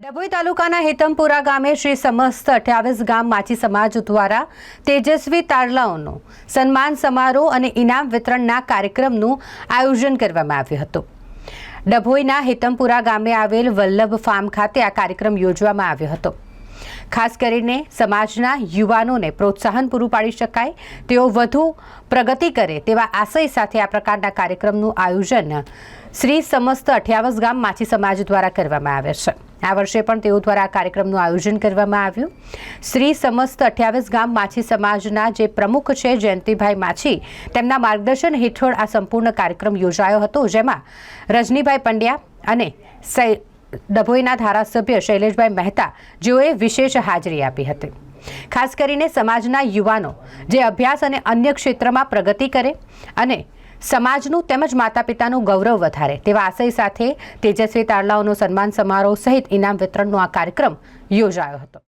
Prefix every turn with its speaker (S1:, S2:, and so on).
S1: ડભોઈ તાલુકાના હેતમપુરા ગામે શ્રી સમસ્ત અઠ્યાવીસ ગામ માછી સમાજ દ્વારા તેજસ્વી તારલાઓનો સન્માન સમારોહ અને ઇનામ વિતરણના કાર્યક્રમનું આયોજન કરવામાં આવ્યું હતું. ડભોઈના હેતમપુરા ગામે આવેલ વલ્લભ ફાર્મ ખાતે આ કાર્યક્રમ યોજવામાં આવ્યો હતો. ખાસ કરીને સમાજના યુવાનોને પ્રોત્સાહન પૂરું પાડી શકાય, તેઓ વધુ પ્રગતિ કરે તેવા આશય સાથે આ પ્રકારના કાર્યક્રમનું આયોજન શ્રી સમસ્ત અઠ્યાવીસ ગામ માછી સમાજ દ્વારા કરવામાં આવે છે. આ વર્ષે પણ તેઓ દ્વારા આ કાર્યક્રમનું આયોજન કરવામાં આવ્યું. શ્રી સમસ્ત અઠ્યાવીસ ગામ માછી સમાજના જે પ્રમુખ છે જયંતિભાઈ માછી, તેમના માર્ગદર્શન હેઠળ આ સંપૂર્ણ કાર્યક્રમ યોજાયો હતો, જેમાં રજનીભાઈ પંડ્યા અને ડભોઈના ધારાસભ્ય શૈલેષભાઈ મહેતા જેઓએ વિશેષ હાજરી આપી હતી. ખાસ કરીને સમાજના યુવાનો જે અભ્યાસ અને અન્ય ક્ષેત્રમાં પ્રગતિ કરે અને સમાજનું તેમજ માતા પિતાનું ગૌરવ વધારે. તેવા આશય સાથે તેજસ્વી તારલાઓનો સન્માન સમારોહ સહિત ઇનામ વિતરણનો આ કાર્યક્રમ યોજાયો હતો.